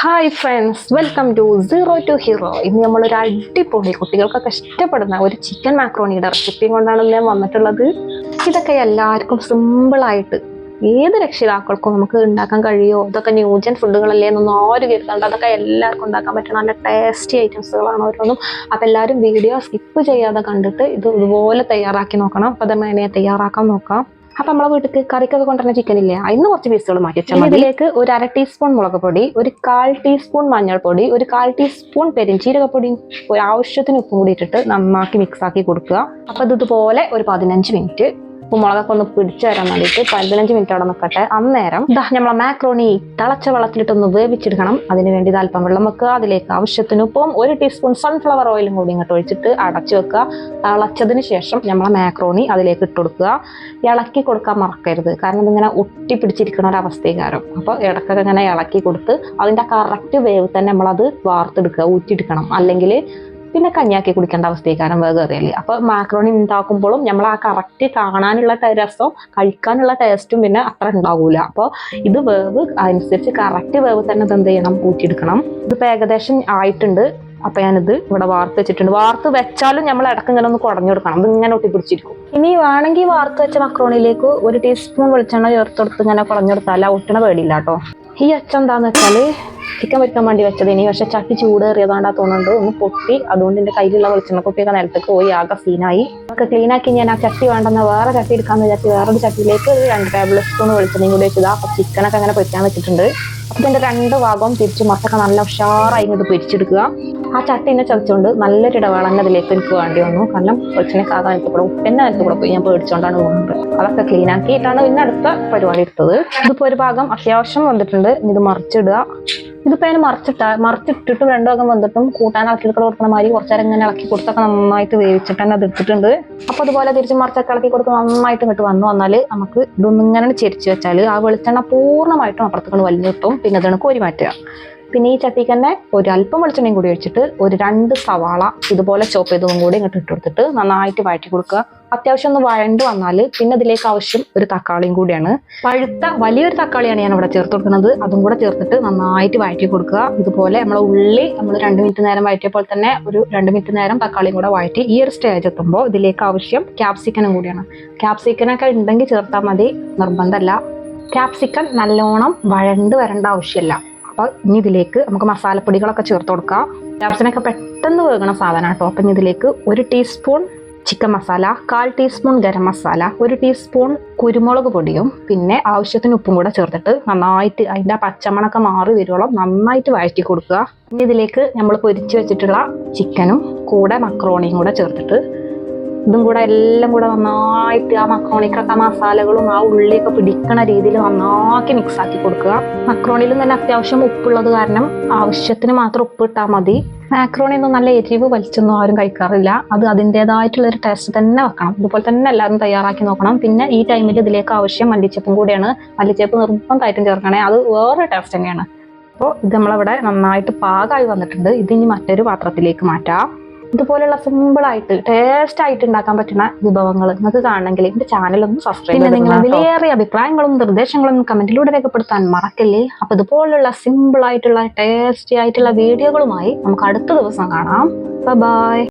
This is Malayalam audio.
Hi friends welcome to zero to hero ഇന്ന് നമ്മളൊരു അടിപൊളി കുട്ടികൾക്കൊക്കെ ഇഷ്ടപ്പെടുന്ന ഒരു ചിക്കൻ മാക്രോണിയുടെ റെസിപ്പി കൊണ്ടാണ് ഞാൻ വന്നിട്ടുള്ളത്. ഇതൊക്കെ എല്ലാവർക്കും സിമ്പിളായിട്ട് ഏത് രക്ഷിതാക്കൾക്കും നമുക്ക് ഉണ്ടാക്കാൻ കഴിയുമോ? ഇതൊക്കെ ന്യൂജൻ ഫുഡുകളല്ലേ എന്നൊന്നും ആരും കേൾക്കുന്നുണ്ട് അതൊക്കെ എല്ലാവർക്കും ഉണ്ടാക്കാൻ പറ്റുന്ന നല്ല ടേസ്റ്റി ഐറ്റംസുകളാണ് ഓരോന്നും. അപ്പം എല്ലാവരും വീഡിയോ സ്കിപ്പ് ചെയ്യാതെ കണ്ടിട്ട് ഇത് ഇതുപോലെ തയ്യാറാക്കി നോക്കണം. അപ്പം എങ്ങനെ തയ്യാറാക്കാൻ നോക്കാം. അപ്പൊ നമ്മളെ വീട്ടിൽ കറിക്കൊക്കെ കൊണ്ടുവരുന്ന ചിക്കൻ ഇല്ലേ? അതിന് കുറച്ച് പീസുകൾ മാറ്റി വെച്ചാൽ മതി. ഇതിലേക്ക് ഒരു അര ടീസ്പൂൺ മുളക് പൊടി ഒരു കാൽ ടീസ്പൂൺ മഞ്ഞൾപ്പൊടി ഒരു കാൽ ടീസ്പൂൺ പെരിഞ്ചീരകപ്പൊടി ഒരു ആവശ്യത്തിന് ഉപ്പും കൂടി ഇട്ടിട്ട് നന്നാക്കി മിക്സ് ആക്കി കൊടുക്കുക. അപ്പൊ ഇത് ഇതുപോലെ ഒരു പതിനഞ്ച് മിനിറ്റ് മുളകൊക്കെ ഒന്ന് പിടിച്ചു തരാൻ വേണ്ടിയിട്ട് പതിനഞ്ച് മിനിറ്റ് അവിടെ നിൽക്കട്ടെ അന്നേരം ഇതാ നമ്മളെ മാക്രോണി തിളച്ച വെള്ളത്തിലിട്ടൊന്ന് വേവിച്ചെടുക്കണം. അതിന് വേണ്ടി ഇത് അല്പം വെള്ളം വെക്കുക. അതിലേക്ക് ആവശ്യത്തിന് ഉപ്പും ഒരു ടീസ്പൂൺ സൺഫ്ലവർ ഓയിലും കൂടി ഇങ്ങോട്ട് ഒഴിച്ചിട്ട് അടച്ചു വെക്കുക. തിളച്ചതിന് ശേഷം നമ്മളെ മാക്രോണി അതിലേക്ക് ഇട്ട് കൊടുക്കുക. ഇളക്കി കൊടുക്കാൻ മറക്കരുത്. കാരണം ഇതിങ്ങനെ ഒട്ടി പിടിച്ചിരിക്കുന്ന ഒരു അവസ്ഥകാരം അപ്പോൾ ഇടക്കൊക്കെ ഇങ്ങനെ ഇളക്കി കൊടുത്ത് അതിന്റെ കറക്റ്റ് വേവ് തന്നെ നമ്മളത് വാർത്തെടുക്കുക ഊറ്റിയെടുക്കണം. അല്ലെങ്കിൽ പിന്നെ കഞ്ഞാക്കി കുടിക്കേണ്ട കാരണം വേഗം അറിയില്ലേ അപ്പൊ മാക്രോണി ഉണ്ടാക്കുമ്പോഴും നമ്മൾ ആ കറക്റ്റ് കാണാനുള്ള രസവും കഴിക്കാനുള്ള ടേസ്റ്റും പിന്നെ അത്ര ഉണ്ടാവൂല. അപ്പോൾ ഇത് വേവ് അനുസരിച്ച് കറക്റ്റ് വേവ് തന്നെ ഇത് എന്ത് ചെയ്യണം? കൂട്ടിയെടുക്കണം ഇതിപ്പോ ഏകദേശം ആയിട്ടുണ്ട്. അപ്പൊ ഞാനിത് ഇവിടെ വാർത്ത് വെച്ചിട്ടുണ്ട്. വാർത്ത് വെച്ചാലും നമ്മൾ ഇടയ്ക്ക് ഇങ്ങനെ ഒന്ന് കുടഞ്ഞു കൊടുക്കണം. ഇത് ഇങ്ങനെ ഒട്ടിപ്പിടിച്ചിരിക്കും ഇനി വേണമെങ്കിൽ വാർത്ത് വെച്ച മക്രോണിയിലേക്ക് ഒരു ടീസ്പൂൺ വെളിച്ചെണ്ണ ചേർത്തെടുത്ത് ഇങ്ങനെ കുടഞ്ഞു കൊടുത്താൽ ഒട്ടിണ ഒട്ടണ പേടിയില്ല കേട്ടോ. ഈ അച്ഛൻ എന്താന്ന് വെച്ചാൽ ചിക്കൻ വെക്കാൻ വേണ്ടി വെച്ചത്. ഇനി പക്ഷെ ചട്ടി ചൂടേറിയതാണ്ടാ തോന്നുന്നുണ്ട്. ഒന്ന് പൊട്ടി. അതുകൊണ്ട് എന്റെ കയ്യിലുള്ള വെളിച്ചെണ്ണ കുട്ടിയൊക്കെ നിലത്തേക്ക് പോയി ആകെ സീനായി. ഒക്കെ ക്ലീൻ ആക്കി ഞാൻ ആ ചട്ടി വേണ്ടെന്ന് വേറെ ചട്ടി എടുക്കാന്ന് വിചാരിച്ച് വേറൊരു ചട്ടിയിലേക്ക് ഒരു രണ്ട് ടേബിൾ സ്പൂൺ വെളിച്ചെണ്ണയും കൂടി വെച്ചതാ അപ്പൊ ചിക്കനൊക്കെ അങ്ങനെ പൊരിക്കാൻ വെച്ചിട്ടുണ്ട്. അപ്പൊ എന്റെ രണ്ട് ഭാഗവും തിരിച്ച് മൊത്തമൊക്കെ നല്ല ഉഷാറായി ഇങ്ങോട്ട് പൊരിച്ചെടുക്കുക. ആ ചട്ടി എന്നെ ചതച്ചുകൊണ്ട് നല്ലൊരു ഇടവേളന്നെ അതിലേക്ക് എനിക്ക് വേണ്ടി വന്നു. കാരണം കൊച്ചിനെ സാധാരണ എനിക്ക് കൂടെ ഉപ്പെന്നെ പോയി ഞാൻ പേടിച്ചുകൊണ്ടാണ് പോകുന്നത്. അതൊക്കെ ക്ലീൻ ആക്കിയിട്ടാണ് പിന്നെ അടുത്ത പരിപാടി എടുത്തത്. ഇതിപ്പോ ഒരു ഭാഗം അത്യാവശ്യം വന്നിട്ടുണ്ട്. ഇത് മറിച്ചിടുക. ഇതിപ്പോ അതിന് മറിച്ചിട്ട മറിച്ചിട്ടിട്ട് രണ്ടു ഭാഗം വന്നിട്ടും കൂട്ടാൻ ഇളക്കിയെടുക്കൽ കൊടുക്കുന്ന മാതിരി കുറച്ച് നേരം ഇങ്ങനെ ഇളക്കി കൊടുത്തൊക്കെ നന്നായിട്ട് വേവിച്ചിട്ട് തന്നെ അത് എടുത്തിട്ടുണ്ട്. അപ്പൊ അതുപോലെ തിരിച്ച് മറിച്ചൊക്കെ ഇളക്കി കൊടുത്ത് നന്നായിട്ട് ഇങ്ങോട്ട് വന്നു വന്നാൽ നമുക്ക് ഇതൊന്നും ഇങ്ങനെ ചെരിച്ച് വെച്ചാൽ ആ വെളിച്ചെണ്ണ പൂർണമായിട്ടും അപ്പുറത്തേക്ക് വലിഞ്ഞു കിട്ടും. പിന്നെ അതാണ് കോരി മാറ്റുക. പിന്നെ ഈ ചട്ടിക്ക് തന്നെ ഒരു അല്പം വെളിച്ചെണ്ണയും കൂടി ഒഴിച്ചിട്ട് ഒരു രണ്ട് സവാള ഇതുപോലെ ചോപ്പ് ചെയ്തതും കൂടി ഇങ്ങോട്ട് ഇട്ട് കൊടുത്തിട്ട് നന്നായിട്ട് വഴറ്റി കൊടുക്കുക. അത്യാവശ്യം ഒന്ന് വഴണ്ട് വന്നാൽ പിന്നെ ഇതിലേക്ക് ആവശ്യം ഒരു തക്കാളിയും കൂടിയാണ്. പഴുത്ത വലിയൊരു തക്കാളിയാണ് ഞാൻ ഇവിടെ ചേർത്ത് കൊടുക്കുന്നത്. അതും കൂടെ ചേർത്തിട്ട് നന്നായിട്ട് വഴറ്റി കൊടുക്കുക. ഇതുപോലെ നമ്മളെ ഉള്ളി നമ്മൾ രണ്ട് മിനിറ്റ് നേരം വഴറ്റിയപ്പോൾ തന്നെ ഒരു രണ്ട് മിനിറ്റ് നേരം തക്കാളിയും കൂടെ വഴറ്റി ഈ ഒരു സ്റ്റേജ് എത്തുമ്പോൾ ഇതിലേക്ക് ആവശ്യം ക്യാപ്സിക്കനും കൂടിയാണ്. ക്യാപ്സിക്കനൊക്കെ ഉണ്ടെങ്കിൽ ചേർത്താൽ മതി നിർബന്ധമല്ല ക്യാപ്സിക്കൻ നല്ലോണം വഴണ്ട് വരേണ്ട ആവശ്യമില്ല. അപ്പോൾ ഇനി ഇതിലേക്ക് നമുക്ക് മസാലപ്പൊടികളൊക്കെ ചേർത്ത് കൊടുക്കാം. ക്യാപ്സിനൊക്കെ പെട്ടെന്ന് വേകണ സാധനം കേട്ടോ അപ്പം ഇതിലേക്ക് ഒരു ടീസ്പൂൺ ചിക്കൻ മസാല കാൽ ടീസ്പൂൺ ഗരം മസാല ഒരു ടീസ്പൂൺ കുരുമുളക് പൊടിയും പിന്നെ ആവശ്യത്തിന് ഉപ്പും കൂടെ ചേർത്തിട്ട് നന്നായിട്ട് അതിന്റെ പച്ചമണക്ക മാറി വരുവോളം നന്നായിട്ട് വഴറ്റി കൊടുക്കുക. ഇനി ഇതിലേക്ക് നമ്മൾ പൊരിച്ച് വെച്ചിട്ടുള്ള ചിക്കനും കൂടെ മക്രോണിയും കൂടെ ചേർത്തിട്ട് ഇതും കൂടെ എല്ലാം കൂടെ നന്നായിട്ട് ആ മക്രോണിക്കൊക്കെ മസാലകളും ആ ഉള്ളിയൊക്കെ പിടിക്കണ രീതിയിൽ നന്നാക്കി മിക്സ് ആക്കി കൊടുക്കുക. മക്രോണിയിലും തന്നെ അത്യാവശ്യം ഉപ്പുള്ളത് കാരണം ആവശ്യത്തിന് മാത്രം ഉപ്പ് ഇട്ടാൽ മതി. മാക്രോണി ഒന്നും നല്ല എരിവ് വലിച്ചൊന്നും ആരും കഴിക്കാറില്ല. അത് അതിന്റെതായിട്ടുള്ള ഒരു ടേസ്റ്റ് തന്നെ വെക്കണം. ഇതുപോലെ തന്നെ എല്ലാവരും തയ്യാറാക്കി നോക്കണം. പിന്നെ ഈ ടൈമിൽ ഇതിലേക്ക് ആവശ്യം മല്ലിച്ചപ്പും കൂടിയാണ്. മല്ലിച്ചപ്പ് നിർബന്ധമായിട്ടും ചേർക്കണേ. അത് വേറെ ടേസ്റ്റ് തന്നെയാണ്. അപ്പോൾ ഇത് നമ്മളവിടെ നന്നായിട്ട് പാകമായി വന്നിട്ടുണ്ട്. ഇത് ഇനി മറ്റൊരു പാത്രത്തിലേക്ക് മാറ്റാം. ഇതുപോലുള്ള സിമ്പിൾ ആയിട്ട് ടേസ്റ്റ് ആയിട്ട് ഉണ്ടാക്കാൻ പറ്റുന്ന വിഭവങ്ങൾ നിങ്ങൾക്ക് കാണണമെങ്കിൽ എന്റെ ചാനൽ ഒന്ന് സബ്സ്ക്രൈബ് ചെയ്ത് നിങ്ങൾ വിലയേറിയ അഭിപ്രായങ്ങളും നിർദ്ദേശങ്ങളും കമന്റിലൂടെ രേഖപ്പെടുത്താൻ മറക്കല്ലേ? അപ്പൊ ഇതുപോലുള്ള സിമ്പിൾ ആയിട്ടുള്ള ടേസ്റ്റി ആയിട്ടുള്ള വീഡിയോകളുമായി നമുക്ക് അടുത്ത ദിവസം കാണാം. ബൈ